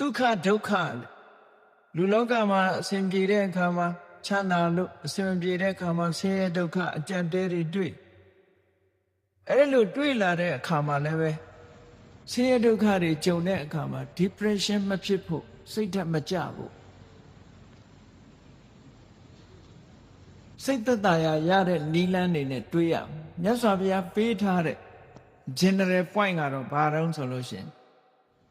ဒုက္ခဒုက္ခလူလောကမှာအစဉ်ပြေတဲ့အခါမှာချမ်းသာလို့အစဉ်ပြေတဲ့အခါမှာဆင်းရဲဒုက္ခအကြံတဲတွေတွေ့အဲ့လိုတွေ့လာတဲ့အခါမှာလည်းပဲဆင်းရဲဒုက္ခတွေကြုံတဲ့အခါမှာ depression မဖြစ်ဖို့စိတ်ဓာတ်မကြဖို့စိတ်သက်သာရာရတဲ့နီလန်းနေနဲ့တွေးရမြတ်စွာဘုရားပေးထားတဲ့ general point ကတော့ဘာတုံးဆိုလို့ရှိရင်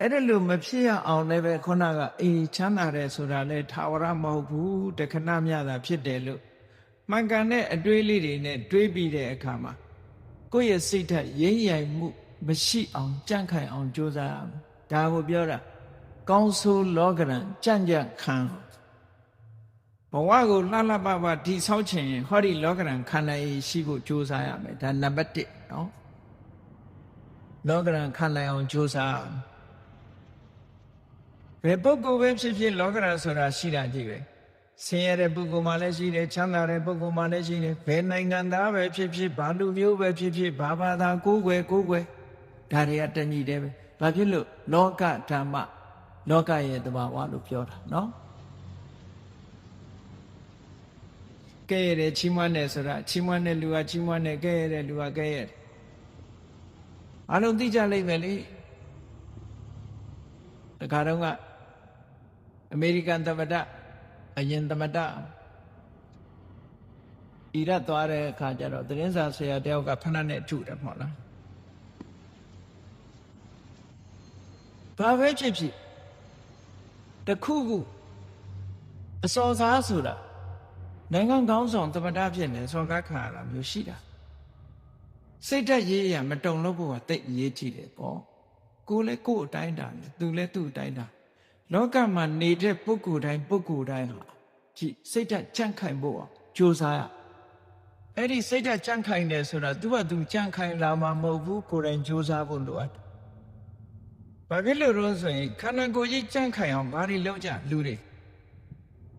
အဲ့ဒါလို့မဖြစ်ရအောင်လည်းပဲခုနကအေးချမ်းသာတယ်ဆိုတာလေထာဝရမဟုတ်ဘူးတခဏမြတာဖြစ်တယ်လို့မှန်ကန်တဲ့အတွေးလေးတွေနဲ့တွေးပြီးတဲ့အခါမှာကိုယ့်ရဲ့စိတ်ဓာတ်ရင်းရိုင်မှု မရှိအောင်ကြန့်ခိုင်အောင်ကြိုးစားရမယ်ဒါကိုပြောတာကောင်းဆိုးလောကရန်ကြံ့ကြံ့ခံဘဝကိုလှလှပပဒီဆောက်ချင်ရင်ဟောဒီလောကရန်ခန္ဓာရည်ရှိဖို့ကြိုးစားရမယ်ဒါနံပါတ်1နော်လောကရန်ခန္ဓာအောင်ကြိုးစား ဘယ်ပုဂ္ဂိုလ်ပဲဖြစ်ဖြစ်လောကရန်ဆိုတာရှိတာကြည့်ပဲဆင်းရဲတဲ့ပုဂ္ဂိုလ်မှလည်းရှိတယ်ချမ်းသာတဲ့ပုဂ္ဂိုလ်မှလည်းရှိတယ်ဘယ်နိုင်ငံသားပဲဖြစ်ဖြစ်ဘာလူမျိုးပဲဖြစ်ဖြစ်ဘာဘာသာကိုးကွယ်ကိုးကွယ်ဒါတွေကတညီတယ်ပဲဘာဖြစ်လို့လောကဓမ္မလောကရဲ့တဘာဝလို့ပြောတာနော်ကဲရတဲ့ချီးမွမ်းတယ်ဆိုတာချီးမွမ်းတဲ့လူကချီးမွမ်းတယ်ကဲရတဲ့လူကကဲရတယ်အလုံးသိကြလိမ့်မယ်လေတခါတော့က အမေရိကန်သမ္မတအရင်သမ္မတအီရတ်သွားတဲ့အခါကျတော့သတင်းစာဆရာတယောက်ကဖဏနဲ့ထုတယ်မဟုတ်လားဘာပဲဖြစ်ဖြစ်တခုခုအစော်စားဆိုတာနိုင်ငံကောင်းဆောင်သမ္မတဖြစ်နေစော်ကားခံရတာမျိုးရှိတာစိတ်ဓာတ်ရေးရမတုံလို့ဖို့ကတိတ်ရေးကြည့်တယ်ပေါ့ကိုလည်းကိုယ်အတိုင်းတာနဲ့သူလည်းသူ့အတိုင်းတာ လောကမှာနေတဲ့ပုဂ္ဂိုလ်တိုင်းပုဂ္ဂိုလ်တိုင်းဟာကြည့်စိတ်ဓာတ်ကြန့်ခိုင်ဖို့အောင်ကြိုးစားရအဲ့ဒီစိတ်ဓာတ်ကြန့်ခိုင်တယ်ဆိုတာ तू က तू ကြန့်ခိုင်လာမှာမဟုတ်ဘူးကိုယ်တိုင်ကြိုးစားဖို့လိုအပ်တယ်ဘာဖြစ်လို့လဲဆိုရင်ခန္ဓာကိုယ်ကြီးကြန့်ခိုင်အောင်ဘာတွေလုပ်ကြလူတွေ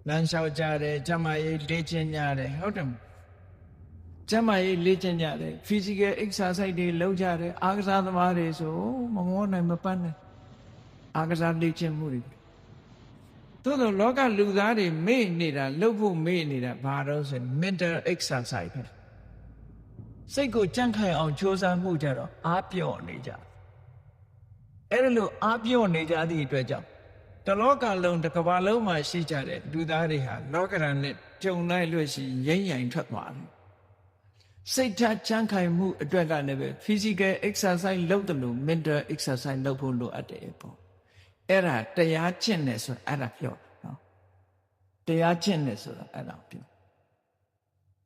လမ်းလျှောက်ကြတယ်ကျမရေးလေ့ကျင့်ကြတယ်ဟုတ်တယ်ကျမရေးလေ့ကျင့်ကြတယ် physical exercise တွေလုပ်ကြတယ်အားကစားသမားတွေဆိုမငေါနိုင်မပန်းနိုင်အားကစားလေ့ကျင့်မှုတွေ သို့တော့လောကလူသားတွေမေ့နေတာလှုပ်ဖို့မေ့နေတာဘာလို့ဆိုရင် mental exercise ပဲစိတ်ကိုကြန့်ခိုင်အောင်ကြိုးစားမှုကြတော့အားပြော့နေကြအဲ့ဒါလို့အားပြော့နေကြသည့်အတွက်ကြောင့်တလောကလုံးတစ်ကမ္ဘာလုံးမှာရှိကြတဲ့လူသားတွေဟာလောကရန်နဲ့ကြုံလိုက်လို့ရှိရင်ရိမ့်ရိုင်ထွက်သွားတယ်စိတ်ဓာတ်ချမ်းခိုင်မှုအတွက်ကလည်းပဲ physical exercise လုပ်တယ်လို့ mental exercise လုပ်ဖို့လိုအပ်တယ်ပေါ့ အဲ့ဒါတရားကျင့်တယ်ဆိုအဲ့ဒါပြောနော်တရားကျင့်တယ်ဆိုတာအဲ့ဒါပြော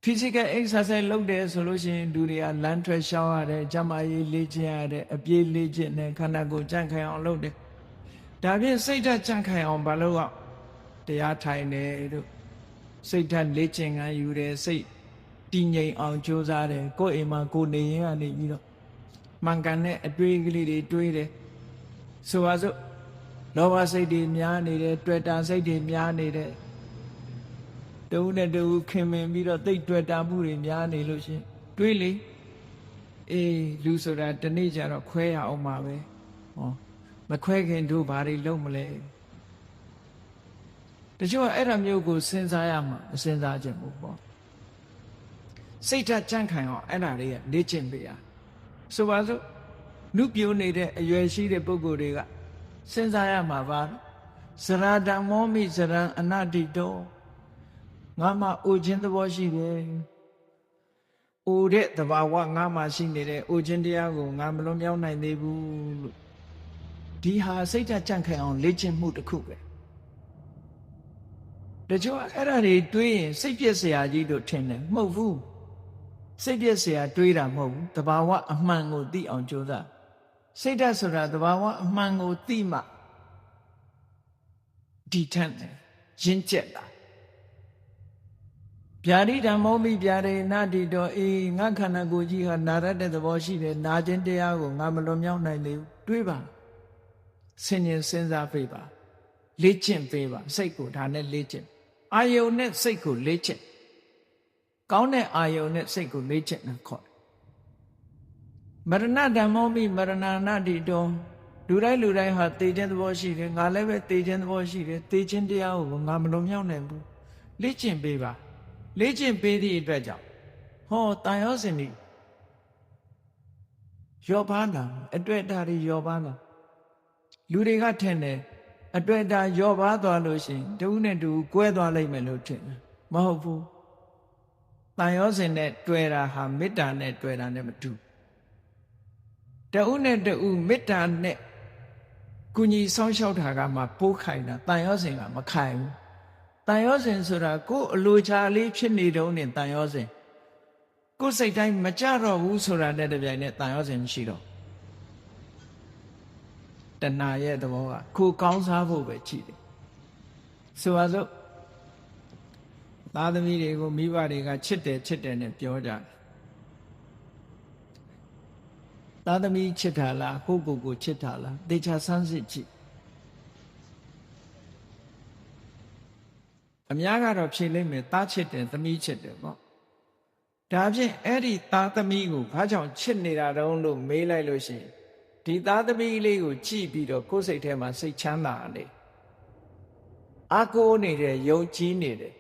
physical exercise လုပ်တယ်ဆိုလို့ရှိရင်လူတွေကလမ်းထွက်ရှောင်းရတယ်ကျမရေးလေ့ကျင့်ရတယ်အပြေးလေ့ကျင့်တယ်ခန္ဓာကိုယ်ကြန့်ခိုင်အောင်လုပ်တယ်ဒါဖြင့်စိတ်ဓာတ်ကြန့်ခိုင်အောင်ဘာလို့ကတရားထိုင်တယ်တို့စိတ်ဓာတ်လေ့ကျင့်ခန်းယူတယ်စိတ်တည်ငြိမ်အောင်ကြိုးစားတယ်ကိုယ်အိမ်မှာကိုယ်နေရင်ကနေပြီးတော့မှန်ကန်တဲ့အတွေးကလေးတွေတွေးတယ်ဆိုပါစို့ လောဘစိတ်တွေများနေတယ်တွေ့တာစိတ်တွေများနေတယ်တူနဲ့တူခင်မင်ပြီးတော့တိတ်တွေ့တာမှုတွေများနေလို့ရှင်တွေးလေအေးလူဆိုတာတနေ့ကျတော့ခွဲရအောင်ပါပဲဟောမခွဲခင်တို့ဘာတွေလုပ်မလဲတချို့အဲ့ဒါမျိုးကိုစဉ်းစားရမှာအစဉ်းစားခြင်းဘူးပေါ့စိတ်ဓာတ်ကြန့်ခိုင်အောင်အဲ့ဒါတွေကလေ့ကျင့်ပေးရဆိုပါစို့နုပြိုးနေတဲ့အရွယ်ရှိတဲ့ပုဂ္ဂိုလ်တွေက စဉ်းစားရမှာပါဇရာဓမ္မောမိဇရံအနတ္တိတောငါမှအိုခြင်းသဘောရှိတယ်အိုတဲ့သဘာဝငါမှရှိနေတဲ့အိုခြင်းတရားကိုငါမလွန်မြောက်နိုင်သေးဘူးလို့ဒီဟာစိတ်ဓာတ်ကြန့်ခိုင်အောင်လေ့ကျင့်မှုတစ်ခုပဲတချို့အဲ့ဒါတွေတွေးရင်စိတ်ပြည့်စရာကြီးလို့ထင်တယ်မဟုတ်ဘူးစိတ်ပြည့်စရာတွေးတာမဟုတ်ဘူးတဘာဝအမှန်ကိုသိအောင်ကြိုးစား စိတ်ဓာတ်ဆိုတာတဘာဝအမှန်ကိုသိမှဒီထက်တယ်ရင့်ကျက်လာဗျာတိဓမ္မောမိဗျာရေနာတိတော်အေးငါခန္ဓာကိုယ်ကြီးဟာနာရတဲ့သဘောရှိတယ်နာခြင်းတရားကိုငါမလွန်မြောက်နိုင်သေးဘူးတွေးပါဆင်ញင်စဉ်းစားပေးပါလေ့ကျင့်ပေးပါစိတ်ကိုဒါနဲ့လေ့ကျင့်အာယုန်နဲ့စိတ်ကိုလေ့ကျင့်ကောင်းတဲ့အာယုန်နဲ့စိတ်ကိုလေ့ကျင့်တာခေါ်တယ် မရဏဓမ္မောမိမရဏနာတိတော်လူတိုင်းလူတိုင်းဟာတေခြင်းသဘောရှိတယ်ငါလည်းပဲတေခြင်းသဘောရှိတယ်တေခြင်းတရားကိုငါမလွန်မြောက်နိုင်ဘူးလေ့ကျင့်ပေးပါလေ့ကျင့်ပေးသည့်အတွက်ကြောင့်ဟောတန်ရောစင်ဒီယောပါလာအတွေ့အတာတွေယောပါလာလူတွေကထင်တယ်အတွေ့အတာယောပါသွားလို့ရှိရင်တဦးနဲ့တူကွဲသွားလိမ့်မယ်လို့ထင်တယ်မဟုတ်ဘူးတန်ရောစင်နဲ့တွေ့တာဟာမေတ္တာနဲ့တွေ့တာနဲ့မတူ တဦးနဲ့တူမေတ္တာနဲ့ကုညီဆောင်းလျှောက်တာကမှပိုးခိုင်တာတန်ရောစင်ကမခိုင်ဘူးတန်ရောစင်ဆိုတာကိုယ်အလိုချာလေးဖြစ်နေတုံးနဲ့တန်ရောစင်ကိုယ်စိတ်တိုင်းမကြတော့ဘူးဆိုတာနဲ့တပြိုင်နက်တန်ရောစင်မရှိတော့တဏှာရဲ့သဘောကကိုကောင်းစားဖို့ပဲကြည့်တယ်ဆိုပါစို့သားသမီးတွေကိုမိဘတွေကချစ်တယ်ချစ်တယ်နဲ့ပြောကြတယ် သားသမီးချစ်တာလားကိုကိုကိုချစ်တာလားတေချာဆန်းစစ်ကြည့်အများကတော့ဖြေလိုက်မယ်သားချစ်တယ်သမီးချစ်တယ်ပေါ့ဒါဖြင့်အဲ့ဒီသားသမီးကိုဘာကြောင့်ချစ်နေတာတုံးလို့မေးလိုက်လို့ရှိရင်ဒီသားသမီးလေးကိုကြည့်ပြီးတော့ကိုယ်စိတ်ထဲမှာစိတ်ချမ်းသာတယ်အာကိုနေတယ်ယုံကြည်နေတယ်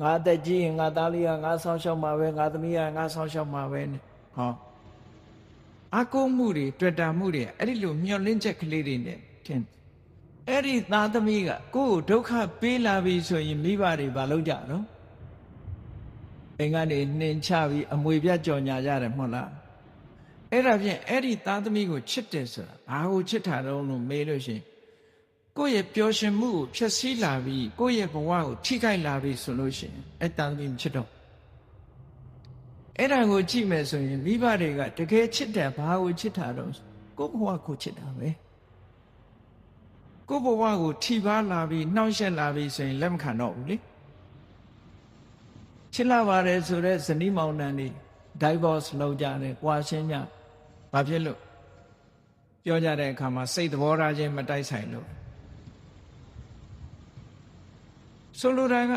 ငါတက်ကြီးရင်ငါသားလေးကငါဆောင်းရှောက်မှာပဲငါသမီးကငါဆောင်းရှောက်မှာပဲနဲ့ဟော အာကိုမှုတွေတွေ့တာမှုတွေအဲ့ဒီလိုမျောလင့်ချက်ကလေးတွေနဲ့ထင်အဲ့ဒီသားသမီးကကိုယ့်ကိုဒုက္ခပေးလာပြီဆိုရင်မိဘတွေဘာလုပ်ကြတော့အိမ်ကနေနှင်ချပြီးအမွေပြတ်ကြော်ညာကြတယ်မဟုတ်လားအဲ့ဒါဖြင့်အဲ့ဒီသားသမီးကိုချစ်တယ်ဆိုတာဘာကိုချစ်တာတော့လို့မေးလို့ရှိရင်ကိုယ့်ရဲ့ပျော်ရွှင်မှုကိုဖျက်ဆီးလာပြီးကိုယ့်ရဲ့ဘဝကိုထိခိုက်လာပြီးဆိုလို့ရှိရင်အဲ့သားသမီးမချစ်တော့ အဲ့ဒါကိုကြည့်မယ်ဆိုရင်မိဘတွေကတကယ်ချစ်တယ်ဘာကိုချစ်တာတော့ကိုယ့်ဘဝကိုချစ်တာပဲကိုယ့်ဘဝကိုထိပါလာပြီးနှောင့်ယှက်လာပြီးဆိုရင်လက်မခံတော့ဘူးလေချစ်လာပါတယ်ဆိုတော့ဇနီးမောင်နှံတွေ divorce လုပ်ကြတယ်၊ကွာရှင်းကြ။ဘာဖြစ်လို့ပြောကြတဲ့အခါမှာစိတ်သဘောထားချင်းမတိုက်ဆိုင်လို့ဆိုလိုတာက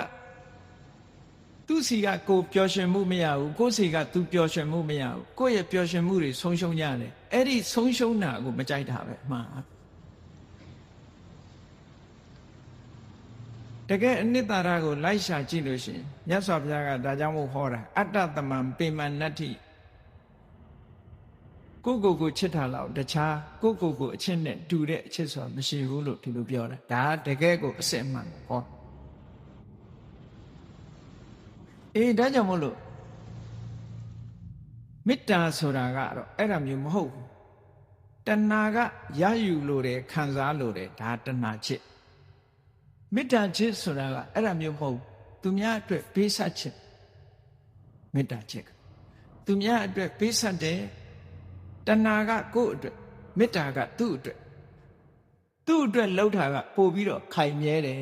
သူ့စီကကိုပျော်ရွှင်မှုမရဘူးကိုယ့်စီကသူပျော်ရွှင်မှုမရဘူးကိုယ့်ရဲ့ပျော်ရွှင်မှုတွေဆုံးရှုံးကြတယ်အဲ့ဒီဆုံးရှုံးတာကိုမကြိုက်တာပဲအမှားတကယ်အနိတ္တရာကိုလိုက်ရှာကြည့်လို့ရှိရင်မြတ်စွာဘုရားကဒါကြောင့်မို့ဟောတာအတ္တတမံပေမနတ္ထိကိုကိုကိုချစ်တာလောက်တခြားကိုကိုကိုအချစ်နဲ့တူတဲ့အချစ်ဆိုတာမရှိဘူးလို့ဒီလိုပြောတာဒါတကယ်ကိုအစစ်အမှန်ဟော အေးဒါကြောင့်မို့လို့မေတ္တာဆိုတာကတော့အဲ့ဒါမျိုးမဟုတ်ဘူးတဏှာကရယူလို့တယ်ခံစားလို့တယ်ဒါတဏှာချစ်မေတ္တာချစ်ဆိုတာကအဲ့ဒါမျိုးမဟုတ်သူများအတွက်ပေးဆက်ချစ်မေတ္တာချစ်သူများအတွက်ပေးဆက်တယ်တဏှာကကိုယ့်အတွက်မေတ္တာကသူ့အတွက်သူ့အတွက်လှုပ်တာကပို့ပြီးတော့ခိုင်မြဲတယ်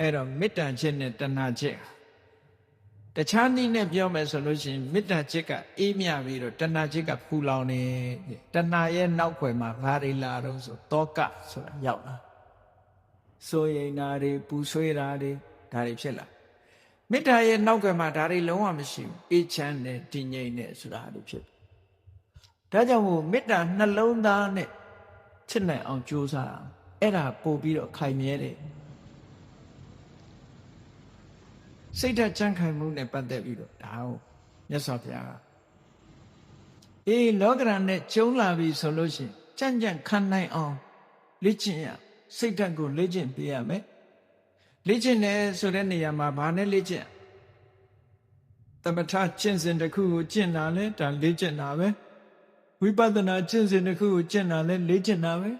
အဲ့တော့မေတ္တာချက်နဲ့တဏှာချက်တခြားနည်းနဲ့ပြောမယ်ဆိုလို့ရှိရင်မေတ္တာချက်ကအေးမြပြီးတော့တဏှာချက်ကဖူလောင်နေတဏှာရဲ့နောက်ွယ်မှာဘာတွေလာတော့ဆိုတောကဆိုတာရောက်လာစိုးရိမ်တာတွေပူဆွေးတာတွေဒါတွေဖြစ်လာမေတ္တာရဲ့နောက်ကမှာဒါတွေလုံးဝမရှိဘူးအေးချမ်းတယ်တည်ငြိမ်တယ်ဆိုတာတွေဖြစ်ဒါကြောင့်မို့မေတ္တာနှလုံးသားနဲ့ချစ်နိုင်အောင်ကြိုးစားအဲ့ဒါပို့ပြီးတော့ခိုင်မြဲတယ် စိတ်ဓာတ်ကြံ့ခိုင်မှုနဲ့ပတ်သက်ပြီးတော့ဒါဟုတ်မြတ်စွာဘုရားကအေးလောကရန်နဲ့ကျုံလာပြီဆိုလို့ရှိရင်ကြံ့ကြံ့ခံနိုင်အောင်လေ့ကျင့်ရစိတ်ဓာတ်ကိုလေ့ကျင့်ပေးရမယ်လေ့ကျင့်တယ်ဆိုတဲ့နေရာမှာဘာနဲ့လေ့ကျင့်သမထကျင့်စဉ်တစ်ခုကိုကျင့်တာလဲဒါလေ့ကျင့်တာပဲဝိပဿနာကျင့်စဉ်တစ်ခုကိုကျင့်တာလဲလေ့ကျင့်တာပဲ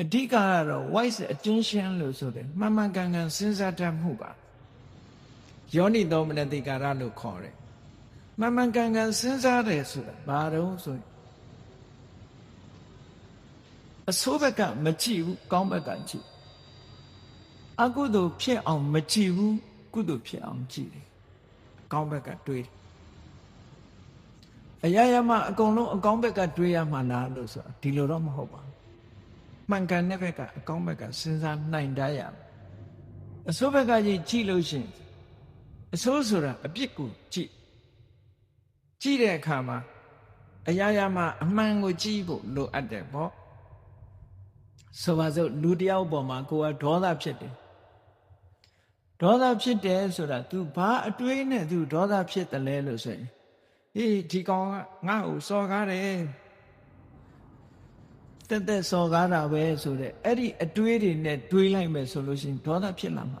အဓိကကတော့ wise attention လို့ဆိုတယ်မှန်မှန်ကန်ကန်စဉ်းစားတတ်မှုပါ ယောနိသောမနတိကာရလို့ခေါ်တယ်မှန်မှန်ကန်ကန်စဉ်းစားတယ်ဆိုတာဘာတော့ဆိုရင်အဆိုးဘက်ကမကြည့်ဘူးကောင်းဘက်ကကြည့်အကုသိုလ်ဖြစ်အောင်မကြည့်ဘူးကုသိုလ်ဖြစ်အောင်ကြည့်တယ်ကောင်းဘက်ကတွေးတယ်အရာရာမှာအကုန်လုံးအကောင်းဘက်ကတွေးရမှာလားလို့ဆိုတာဒီလိုတော့မဟုတ်ပါဘူးမှန်ကန်တဲ့ဘက်ကအကောင်းဘက်ကစဉ်းစားနိုင်တတ်ရမယ်အဆိုးဘက်ကကြီးကြည့်လို့ရှိရင် အဆိုးဆိုတာအပြစ်ကိုကြည့်ကြည့်တဲ့အခါမှာအရာရာမှာအမှန်ကိုကြည့်ဖို့လိုအပ်တယ်ပေါ့ဆိုပါစို့လူတယောက်ပေါ်မှာကိုယ်ကဒေါသဖြစ်တယ်ဒေါသဖြစ်တယ်ဆိုတာ तू ဘာအတွေးနဲ့ तू ဒေါသဖြစ်တယ်လဲလို့ဆိုရင်အေးဒီကောင်ကငါ့ကိုစော်ကားတယ်တက်တက်စော်ကားတာပဲဆိုတဲ့အဲ့ဒီအတွေးတွေနဲ့တွေးလိုက်မယ်ဆိုလို့ရှိရင်ဒေါသဖြစ်လာမှာ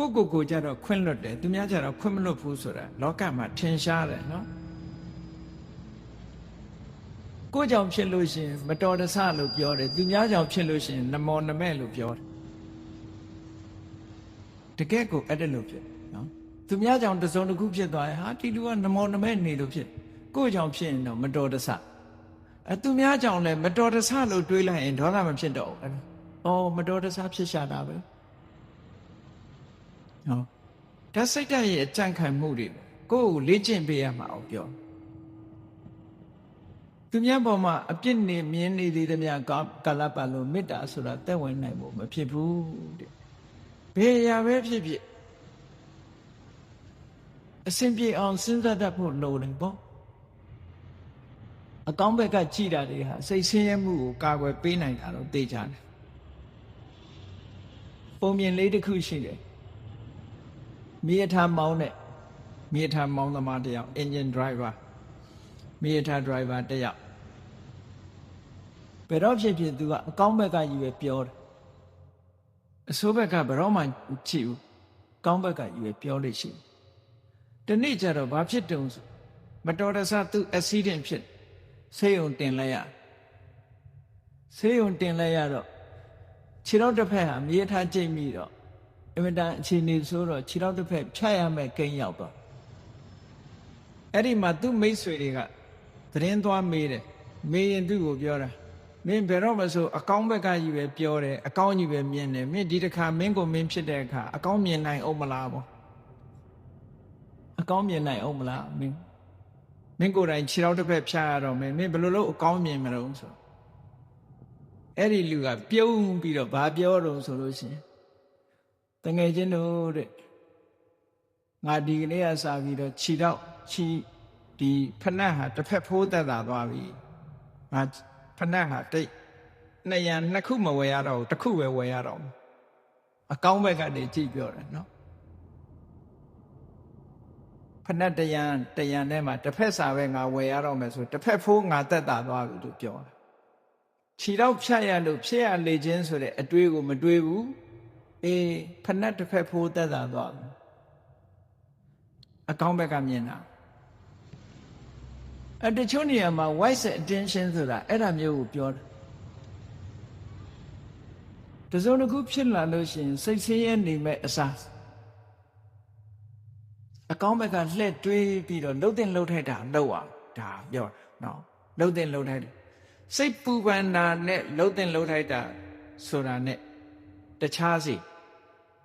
ကိုကိုကိုကြတော့ခွင့်လွတ်တယ်သူများကြတော့ခွင့်မလွတ်ဘူးဆိုတာလောကမှာထင်ရှားတယ်နော်ကိုကြောင့်ဖြစ်လို့ရှိရင်မတော်တဆလို့ပြောတယ်သူများကြောင့်ဖြစ်လို့ရှိရင်နမောနမဲ့လို့ပြောတယ်တကယ်ကိုအဲ့ဒါလို့ဖြစ်နော်သူများကြောင့်တစုံတစ်ခုဖြစ်သွားရင်ဟာဒီလူကနမောနမဲ့နေလို့ဖြစ်ကိုကြောင့်ဖြစ်ရင်တော့မတော်တဆအဲသူများကြောင့်လည်းမတော်တဆလို့တွေးလိုက်ရင်ဒေါသမဖြစ်တော့ဘူးအော်မတော်တဆဖြစ်ရှာတာပဲ နော်ဒါစိတ်ဓာတ်ရဲ့အကြံခံမှုတွေကိုယ့်ကိုလေ့ကျင့်ပေးရမှာအောင်ပြောသူများပေါ်မှာအပြစ်နေမြင်နေသေးသမျှကာလပတ်လို့မေတ္တာဆိုတာတက်ဝင်နိုင်ဖို့မဖြစ်ဘူးတဲ့ဘယ်ရာပဲဖြစ်ဖြစ်အစဉ်ပြေအောင်စဉ်းစားတတ်ဖို့လိုတယ်ပေါ့အကောင်းဘက်ကကြည်တာတွေဟာစိတ်ဆင်းရဲမှုကိုကာကွယ်ပေးနိုင်တာတော့သိကြတယ်ပုံမြင်လေးတစ်ခုရှိတယ် မြေထားမောင်းတဲ့မြေထားမောင်းသမားတယောက် engine driver မြေထား driver တယောက်ဘယ်တော့ဖြစ်ဖြစ်သူကအကောင်းဘက်ကကြီးပဲပြောတယ်အဆိုးဘက်ကဘယ်တော့မှကြည့်ဘူးကောင်းဘက်ကကြီးပဲပြောလို့ရှိတယ်ဒီနေ့ကျတော့ဘာဖြစ်တုံဆိုမတော်တဆသူ accident ဖြစ်ဆေးရုံတင်လိုက်ရဆေးရုံတင်လိုက်ရတော့ခြေတော့တစ်ဖက်ဟာမြေထားကြိတ်မိတော့ အင်မတန်အခြေအနေဆိုတော့ခြေတော့တစ်ဖက်ဖြတ်ရမယ်ကိန်းရောက်တော့အဲ့ဒီမှာသူ့မိတ်ဆွေတွေကသတင်းသွားမေးတယ်မေးရင်သူ့ကိုပြောတာမင်းဘယ်တော့မှဆိုအကောင်းဘက်ကကြီးပဲပြောတယ်အကောင်းကြီးပဲမြင်တယ်မင်းဒီတစ်ခါမင်းကိုမင်းဖြစ်တဲ့အခါအကောင်းမြင်နိုင်အောင်မလားပေါ့အကောင်းမြင်နိုင်အောင်မလားမင်းမင်းကိုယ်တိုင်ခြေထောက်တစ်ဖက်ဖြားရတော့မင်းမင်းဘယ်လိုလုပ်အကောင်းမြင်မလို့ဆိုအဲ့ဒီလူကပြုံးပြီးတော့ဘာပြောတော့ဆိုလို့ရှိရင် တငယ်ချင်းတို့တဲ့ငါဒီကနေ့ကစပြီးတော့ခြေထောက်ခြေဒီဖနက်ဟာတစ်ဖက်ဖိုးသက်သာသွားပြီငါဖနက်ဟာတိတ်နှစ်ရံနှစ်ခုမဝယ်ရတော့တစ်ခုပဲဝယ်ရတော့အကောင်းဘက်ကနေကြည့်ပြောတယ်နော်ဖနက်တရံတရံထဲမှာတစ်ဖက်စာပဲငါဝယ်ရတော့မယ်ဆိုတစ်ဖက်ဖိုးငါသက်သာသွားပြီလို့ပြောတယ်ခြေတော့ဖြတ်ရလို့ဖြစ်ရလေခြင်းဆိုတဲ့အတွေးကိုမတွေးဘူး အေးဖနက်တစ်ဖက်ဖိုးသက်သာသွားပြီအကောင်းဘက်ကမြင်တာအဲတချို့နေရာမှာ wise attention ဆိုတာအဲ့ဒါမျိုးကိုပြောတယ်တစုံတစ်ခုဖြစ်လာလို့ရှိရင်စိတ်ဆင်းရဲနေမဲ့အစားအကောင်းဘက်ကလှည့်တွေးပြီးတော့လှုပ်တင်လှုပ်ထိုက်တာလှုပ်အောင်ဒါပြောနော်လှုပ်တင်လှုပ်ထိုက်တယ်စိတ်ပူပန်တာနဲ့လှုပ်တင်လှုပ်ထိုက်တာဆိုတာနဲ့တခြားစီ